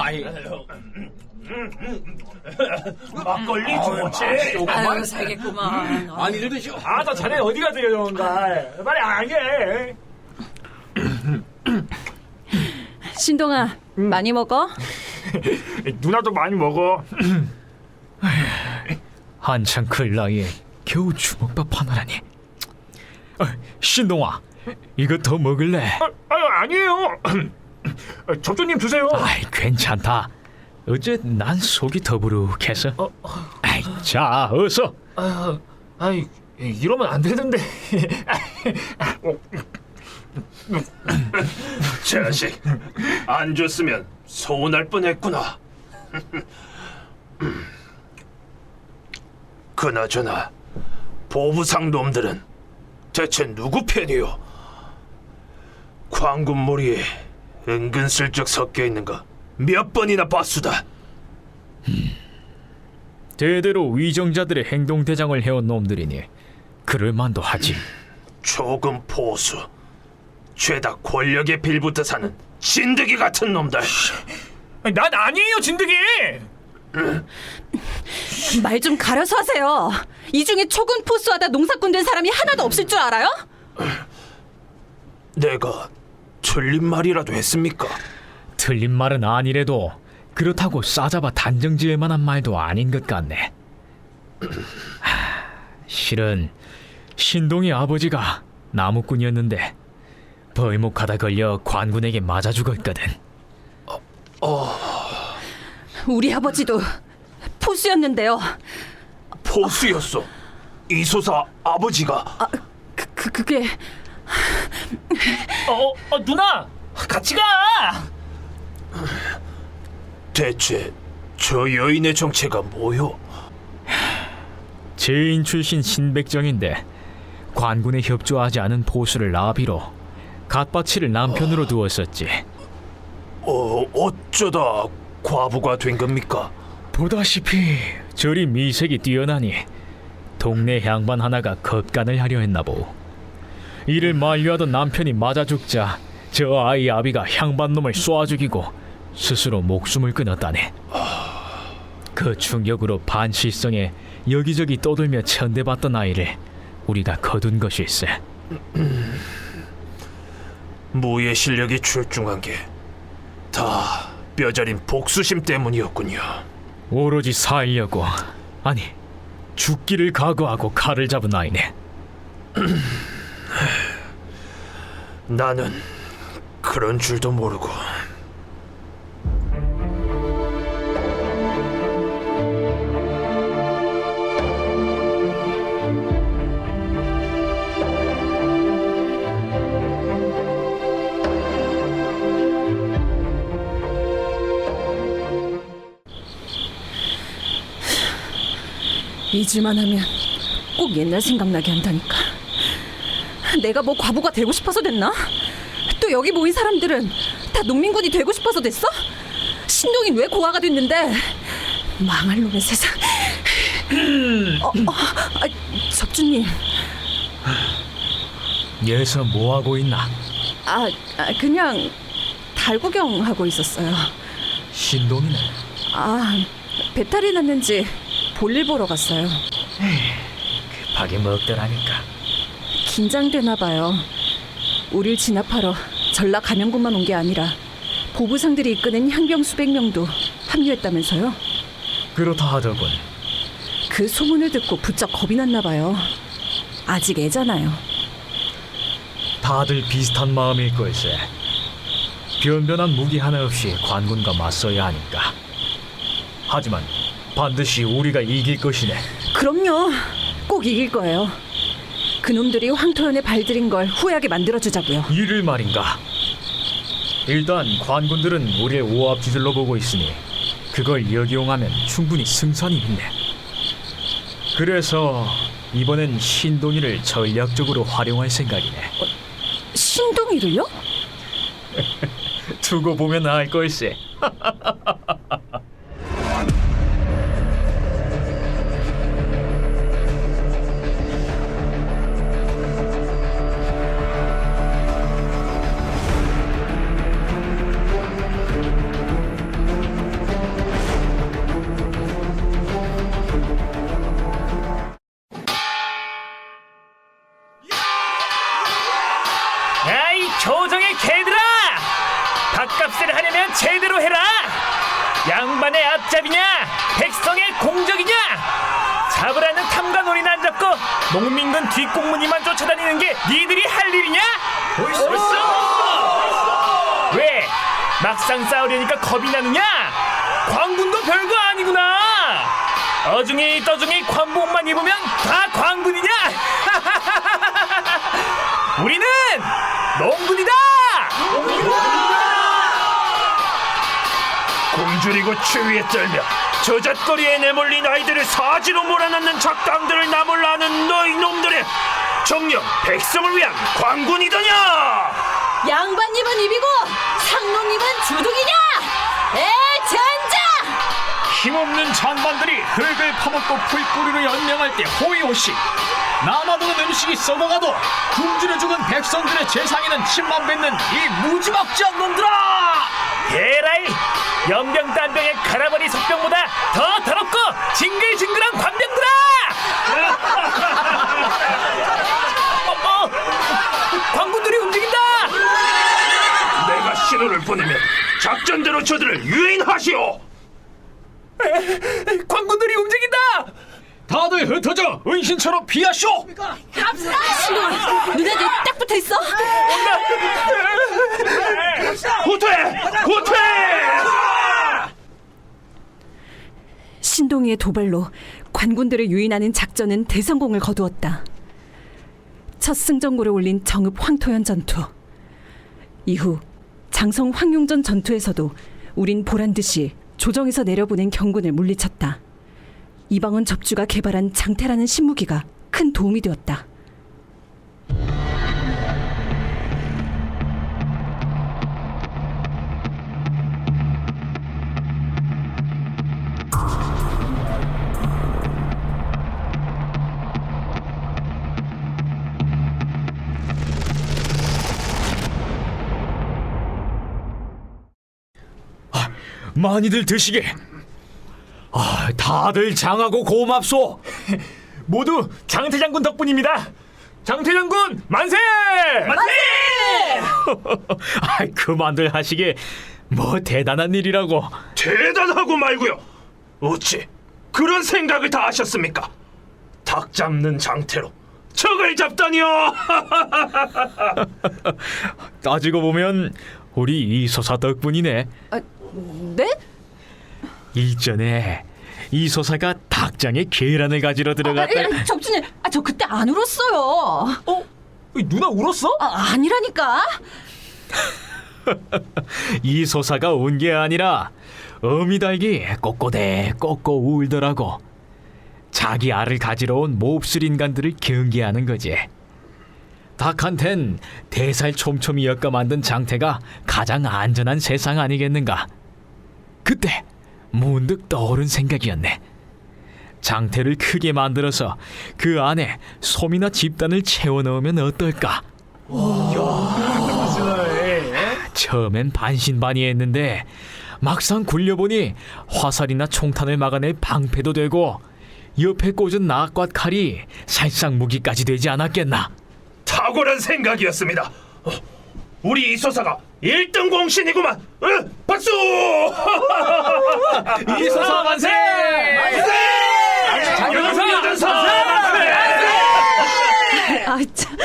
아이, 막걸리 좋지? 아유, 살겠구만. 많이들 드시오. 아, 나 자네 어디가 들려온가? 빨리 안 해. 신동아, 많이 먹어? 누나도 많이 먹어. 한창 클 나이에 겨우 주먹밥 하나라니. 어, 신동아, 이거 더 먹을래? 아, 아 아니에요. 접조님 주세요. 아이, 괜찮다. 어째 난 속이 더부룩해서. 아이, 자, 어서. 아, 아이 이러면 안 되는데. 자식, 안 줬으면 서운할 뻔했구나. 그나저나 보부상 놈들은 대체 누구 편이요? 광군몰이에 은근슬쩍 섞여 있는 거몇 번이나 봤수다. 대대로 위정자들의 행동 대장을 해온 놈들이니 그럴 만도 하지. 조금 보수, 죄다 권력에 빌붙어 사는 진드기 같은 놈들. 난 아니에요, 진드기. 말 좀 가려서 하세요. 이 중에 초군 포수하다 농사꾼 된 사람이 하나도 없을 줄 알아요? 내가 틀린 말이라도 했습니까? 틀린 말은 아니래도 그렇다고 싸잡아 단정지을 만한 말도 아닌 것 같네. 하, 실은 신동의 아버지가 나무꾼이었는데 벌목하다 걸려 관군에게 맞아 죽었거든. 우리 아버지도 포수였는데요. 포수였어. 이소사 아버지가 그, 그 그게 어, 어, 누나, 같이 가. 대체 저 여인의 정체가 뭐요? 제인 출신 신백정인데 관군에 협조하지 않은 보수를 나비로 갓바치를 남편으로 두었었지. 어 어쩌다 과부가 된 겁니까? 보다시피 저리 미색이 뛰어나니 동네 향반 하나가 겁간을 하려 했나 보오. 이를 만류하던 남편이 맞아 죽자 저 아이 아비가 향반 놈을 쏘아 죽이고 스스로 목숨을 끊었다네. 그 충격으로 반시성에 여기저기 떠돌며 천대받던 아이를 우리가 거둔 것일세. 무예 실력이 출중한 게 다 뼈저린 복수심 때문이었군요. 오로지 살려고 아니 죽기를 각오하고 칼을 잡은 아이네. 나는 그런 줄도 모르고 잊을만 하면 꼭 옛날 생각나게 한다니까. 내가 뭐 과부가 되고 싶어서 됐나? 또 여기 모인 사람들은 다 농민군이 되고 싶어서 됐어? 신동이 왜 고아가 됐는데? 망할 놈의 세상. 어, 어, 아, 접주님, 얘서 뭐 하고 있나? 아, 아 그냥 달 구경 하고 있었어요. 신동이네. 아, 배탈이 났는지 볼일 보러 갔어요. 급하게 먹더라니까. 긴장되나 봐요. 우릴 진압하러 전라 감영군만 온 게 아니라 보부상들이 이끄는 향병 수백 명도 합류했다면서요? 그렇다 하더군. 그 소문을 듣고 부쩍 겁이 났나 봐요. 아직 애잖아요. 다들 비슷한 마음일 걸세. 변변한 무기 하나 없이 관군과 맞서야 하니까. 하지만 반드시 우리가 이길 것이네. 그럼요. 꼭 이길 거예요. 그놈들이 황토현에 발들인 걸 후회하게 만들어주자고요. 이를 말인가? 일단 관군들은 우리의 오합지들로 보고 있으니 그걸 역이용하면 충분히 승산이 있네. 그래서 이번엔 신동이를 전략적으로 활용할 생각이네. 신동이를요? 두고 보면 알 걸세. 작잡이냐 백성의 공적이냐 잡으라는 탐관오리는 안 잡고 농민군 뒷공무니만 쫓아다니는 게 니들이 할 일이냐? 벌써 왜 막상 싸우려니까 겁이 나느냐? 광군도 별거 아니구나 어중이 떠중이 관복만 입으면 다 광군이냐? 우리는 농군이다! 굶주리고 추위에 떨며 저잣거리에 내몰린 아이들을 사지로 몰아넣는 작당들을 나몰라하는 너희 놈들의 정령 백성을 위한 광군이더냐 양반님은 입이고 상놈님은 주둥이냐? 에 젠장! 힘없는 장반들이 흙을 파먹고 풀뿌리로 연명할 때 호의호식 남아도는 음식이 썩어가도 굶주려 죽은 백성들의 재상에는 침만 뱉는 이 무지막지한 놈들아 에라이 연병 단병의 가라버리 석병보다 더 더럽고 징글징글한 관병들아! 어, 어, 광군들이 움직인다! 내가 신호를 보내면 작전대로 저들을 유인하시오 광군들이 움직인다! 다들 흩어져 은신처럼 피하쇼 신동아 눈에 딱 붙어 있어? 후퇴 후퇴 신동이의 도발로 관군들을 유인하는 작전은 대성공을 거두었다. 첫 승전고를 올린 정읍 황토현 전투. 이후 장성 황룡전 전투에서도 우린 보란 듯이 조정에서 내려보낸 경군을 물리쳤다. 이방원 접주가 개발한 장태라는 신무기가 큰 도움이 되었다. 많이들 드시게 아, 다들 장하고 고맙소. 모두 장태 장군 덕분입니다. 장태 장군 만세! 아이 그만들 하시게 뭐 대단한 일이라고. 대단하고 말고요. 어찌 그런 생각을 다 하셨습니까? 닭 잡는 장태로 적을 잡다니요! 따지고 보면 우리 이소사 덕분이네. 네? 일전에 이소사가 닭장에 계란을 가지러 들어갔다 접주님, 아, 저 그때 안 울었어요. 어? 누나 울었어? 아, 아니라니까. 이소사가 운게 아니라 어미닭이 꼬꼬대 꼬꼬 울더라고 자기 알을 가지러 온 몹쓸 인간들을 경계하는 거지 닭한텐 대살 촘촘히 엮어 만든 장태가 가장 안전한 세상 아니겠는가 그때 문득 떠오른 생각이었네. 장태를 크게 만들어서 그 안에 솜이나 집단을 채워 넣으면 어떨까? 처음엔 반신반의했는데 막상 굴려보니 화살이나 총탄을 막아낼 방패도 되고 옆에 꽂은 낙과 칼이 살상 무기까지 되지 않았겠나? 탁월한 생각이었습니다. 어, 우리 이소사가 1등 공신이구만. 어, 박수 이소사 만세! 장영선 여전사 아, 참.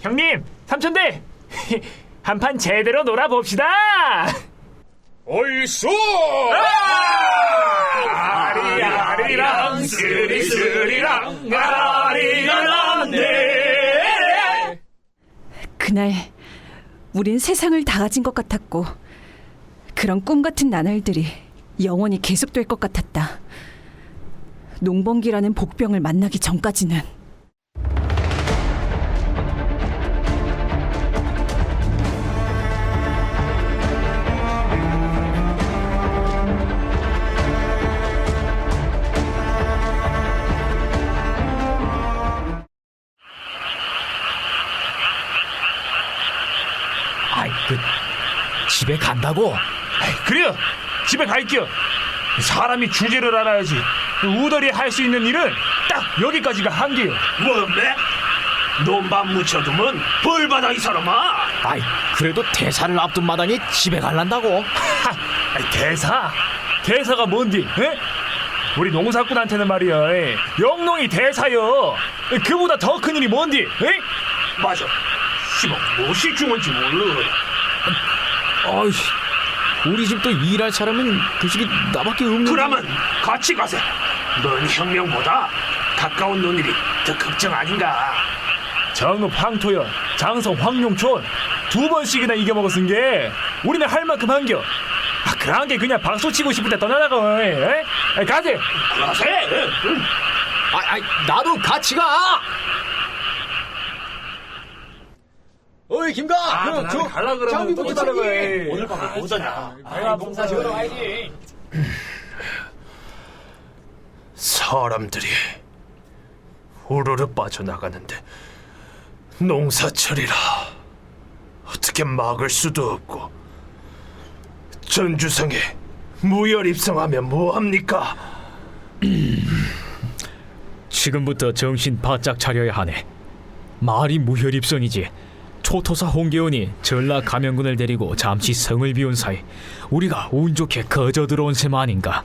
형님, 삼촌들 한판 제대로 놀아봅시다. 얼쑤! 아리아리랑 스리스리랑 아리랑 네. 그날 우린 세상을 다 가진 것 같았고 그런 꿈 같은 나날들이 영원히 계속될 것 같았다. 농번기라는 복병을 만나기 전까지는 간다고 그래요. 집에 갈게요. 사람이 주제를 알아야지. 우덜이 할 수 있는 일은 딱 여기까지가 한계요. 뭔데? 논밭 묻혀두면 벌 받아 이 사람아. 아이 그래도 대사를 앞둔 마당에 집에 갈란다고 하, 아이, 대사 대사가 뭔디? 에? 우리 농사꾼한테는 말이야 에, 영농이 대사여 에, 그보다 더 큰 일이 뭔디? 에? 맞아. 시방 무엇이 중요한지 몰라. 어이 우리 집도 일할 사람은 그 집이 나밖에 없는 그러면 같이 가세. 넌 혁명보다 가까운 논일이 더 걱정 아닌가. 정읍 황토연 장성 황룡촌 두 번씩이나 이겨먹었은 게 우리는 할 만큼 한겨 아, 그런 게 그냥 박수 치고 싶을 때 떠나라고 에? 에, 가세 가세. 응. 아, 아이 나도 같이 가 어이 김가 그, 저, 갈라 그러면 또 해. 오늘 밤에 오자냐. 내가 농사 지으러 와야지 사람들이 우르르 빠져나가는데 농사철이라 어떻게 막을 수도 없고 전주성에 무혈 입성하면 뭐합니까? 지금부터 정신 바짝 차려야 하네. 말이 무혈입성이지. 초토사 홍계원이 전라 가면군을 데리고 잠시 성을 비운 사이 우리가 운 좋게 거저 들어온 셈 아닌가.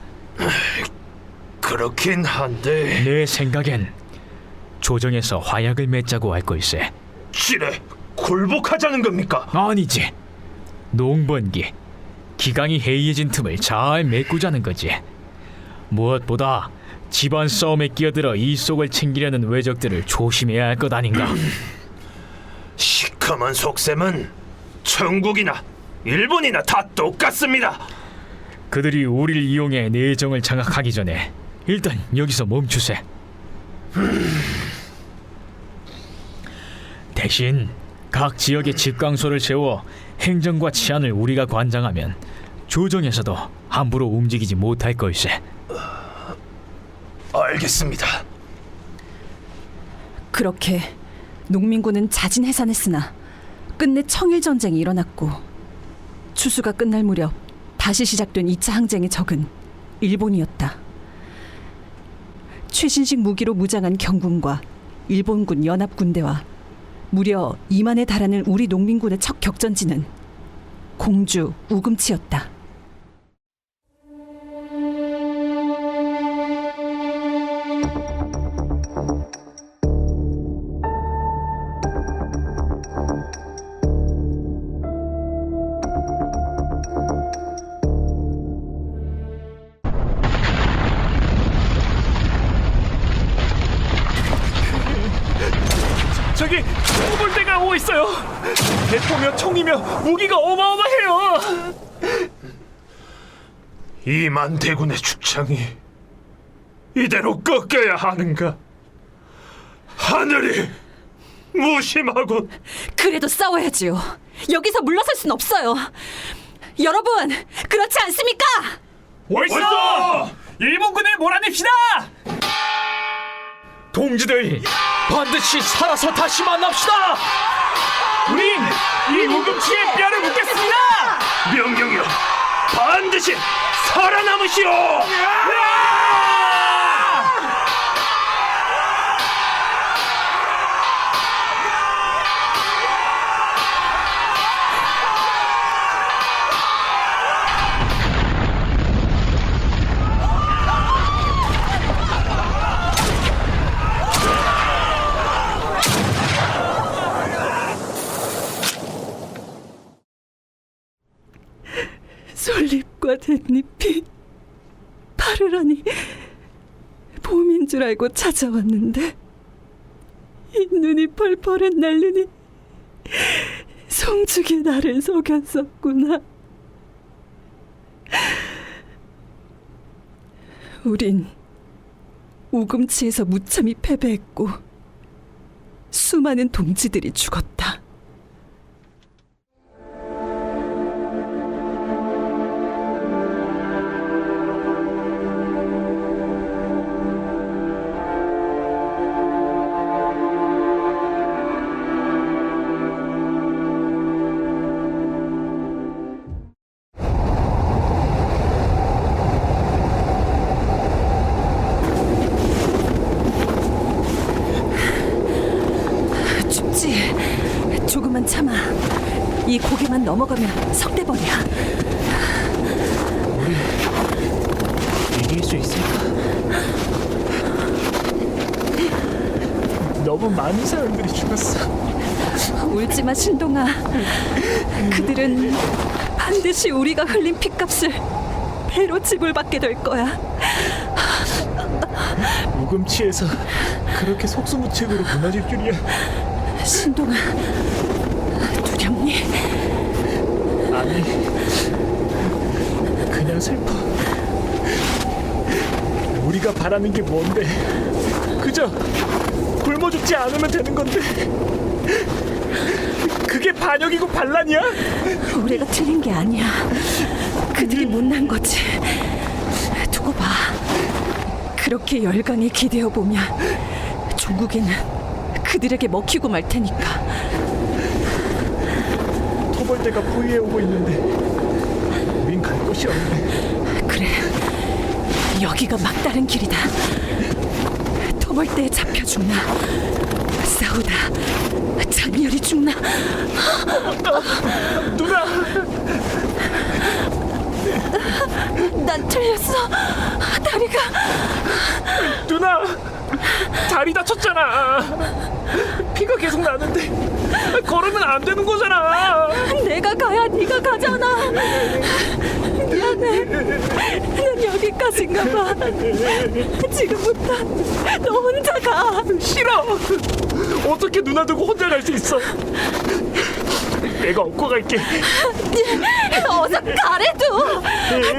그렇긴 한데 내 생각엔 조정에서 화약을 맺자고 할 걸세. 지레 굴복하자는 겁니까? 아니지. 농번기 기강이 해이해진 틈을 잘 메꾸자는 거지. 무엇보다 집안 싸움에 끼어들어 이 속을 챙기려는 외적들을 조심해야 할 것 아닌가. 시커먼 속셈은 천국이나 일본이나 다 똑같습니다. 그들이 우리를 이용해 내정을 장악하기 전에 일단 여기서 멈추세. 대신 각 지역에 집강소를 세워 행정과 치안을 우리가 관장하면 조정에서도 함부로 움직이지 못할 걸세. 알겠습니다. 그렇게 농민군은 자진 해산했으나 끝내 청일 전쟁이 일어났고 추수가 끝날 무렵 다시 시작된 2차 항쟁의 적은 일본이었다. 최신식 무기로 무장한 경군과 일본군 연합군대와 무려 2만에 달하는 우리 농민군의 첫 격전지는 공주 우금치였다. 이 만 대군의 축창이 이대로 꺾여야 하는가? 하늘이 무심하고 그래도 싸워야지요. 여기서 물러설 순 없어요. 여러분, 그렇지 않습니까? 월서 일본군을 몰아냅시다 동지들 반드시 살아서 다시 만납시다. 우린 이 우금치의 뼈를 묻겠습니다 명령이여 반드시 살아남으시오. 솔잎과 댄잎이 파르라니 봄인 줄 알고 찾아왔는데 이 눈이 펄펄한 날리니 송죽이 나를 속였었구나. 우린 우금치에서 무참히 패배했고 수많은 동지들이 죽었다. 너무 많은 사람들이 죽었어. 울지 마, 신동아. 그들은 반드시 우리가 흘린 피값을 배로 지불받게 될 거야. 우금치에서 그렇게 속수무책으로 무너질 줄이야. 신동아, 두렵니? 아니, 그냥 슬퍼. 우리가 바라는 게 뭔데? 그저 굶어 죽지 않으면 되는 건데. 그게 반역이고 반란이야? 우리가 틀린 게 아니야. 그들이 못난 거지. 두고 봐. 그렇게 열강에 기대어 보면 종국이는 그들에게 먹히고 말 테니까. 토벌대가 포위해 오고 있는데 우린 갈 곳이 없네. 그래. 여기가 막다른 길이다. 토벌대에 잡혀 죽나. 싸우다 장렬히 죽나. 누나, 난 틀렸어. 다리가 누나, 다리 다쳤잖아. 피가 계속 나는데 걸으면 안 되는 거잖아. 내가 가야 네가 가잖아. 미안해. 난 여기까지인가 봐. 지금부터 너 혼자 가. 싫어. 어떻게 누나 두고 혼자 갈 수 있어? 내가 업고 갈게. 어서 가래도.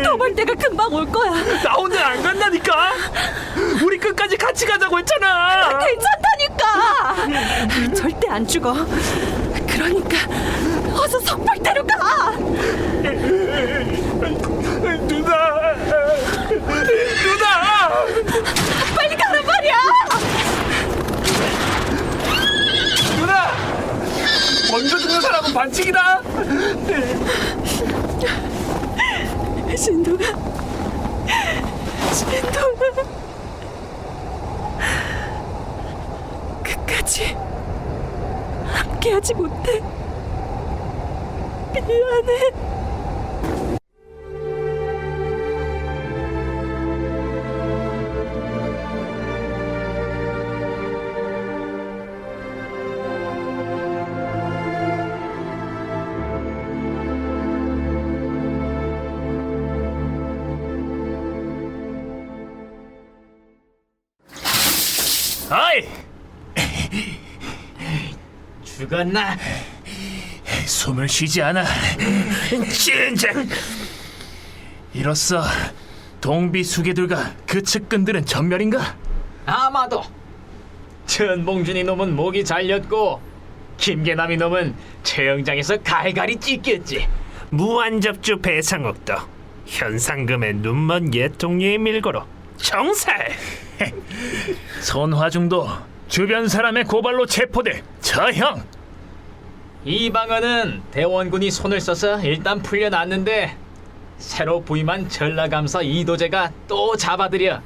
더벌 때가 금방 올 거야. 나 혼자 안 간다니까. 우리 끝까지 같이 가자고 했잖아. 괜찮다니까. 절대 안 죽어. 그러니까 어서 석벌 어이! 죽었나? 숨을 쉬지 않아. 진작 이로써 동비 수계들과 그 측근들은 전멸인가? 아마도 천봉준이 놈은 목이 잘렸고 김계남이 놈은 최영장에서 갈갈이 찢겼지. 무한접주 배상옥도 현상금의 눈먼 예통녀의 밀고로 정살. 손화중도 주변 사람의 고발로 체포돼 처형. 이방은은 대원군이 손을 써서 일단 풀려났는데 새로 부임한 전라감사 이도재가 또 잡아들여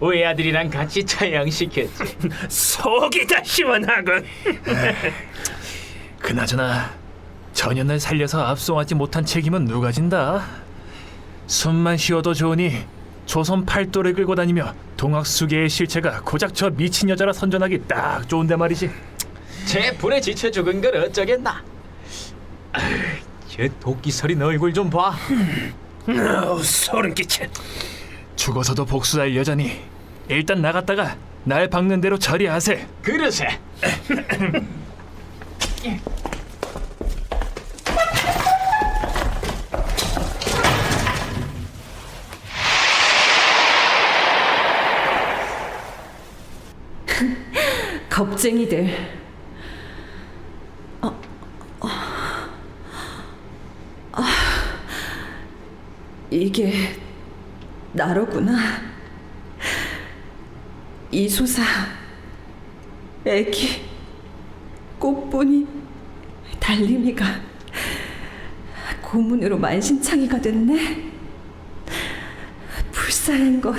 외아들이랑 같이 처형시켰지. 속이 다 시원하군. 그나저나 전현을 살려서 압송하지 못한 책임은 누가 진다? 숨만 쉬어도 좋으니 조선 팔도를 끌고 다니며 동학수계의 실체가 고작 저 미친 여자라 선전하기 딱 좋은데 말이지 제 불에 지쳐 죽은 걸 어쩌겠나. 저 도끼 서린 얼굴 좀 봐. 어우, 소름 끼쳐. 죽어서도 복수할 여자니 일단 나갔다가 날 박는 대로 처리하세 그러세. 겁쟁이들. 어, 어. 아, 이게 나로구나. 이소사, 애기, 꽃보니, 달림이가 고문으로 만신창이가 됐네. 불쌍한 것.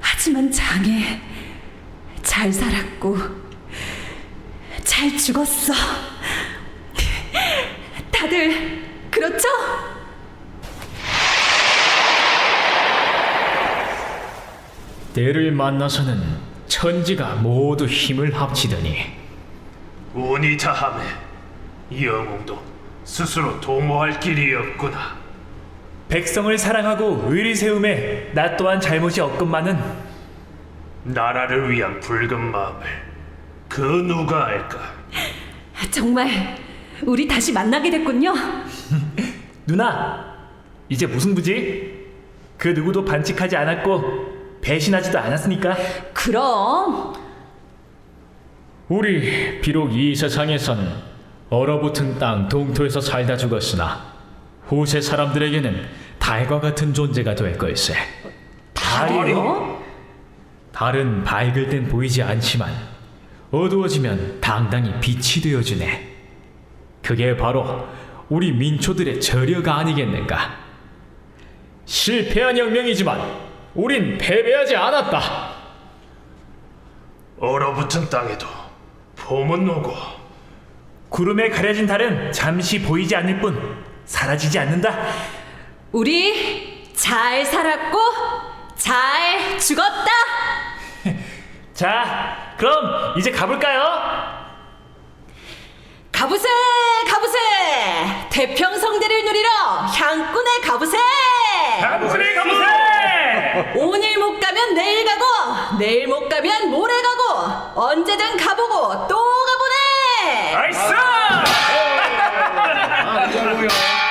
하지만 장애 잘 살았고 잘 죽었어. 다들 그렇죠? 때를 만나서는 천지가 모두 힘을 합치더니 운이 다함에 영웅도 스스로 도모할 길이 없구나. 백성을 사랑하고 의리 세움에 나 또한 잘못이 없건만은 나라를 위한 붉은 마음을 그 누가 알까? 정말 우리 다시 만나게 됐군요. 누나 이제 무슨 부지? 그 누구도 반칙하지 않았고 배신하지도 않았으니까 그럼 우리 비록 이 세상에선 얼어붙은 땅 동토에서 살다 죽었으나 후세 사람들에게는 달과 같은 존재가 될 걸세. 달이요? 달은 밝을 땐 보이지 않지만 어두워지면 당당히 빛이 되어주네. 그게 바로 우리 민초들의 저려가 아니겠는가. 실패한 혁명이지만 우린 패배하지 않았다. 얼어붙은 땅에도 봄은 오고 구름에 가려진 달은 잠시 보이지 않을 뿐 사라지지 않는다 우리 잘 살았고 잘 죽었다. 자, 그럼 이제 가볼까요? 가부세 가부세 대평성대를 누리러 향꾼의 가부세 가보세, 가보세! 오늘 못 가면 내일 가고 내일 못 가면 모레 가고 언제든 가보고 또 가보네 나이스! 아, 뭐야.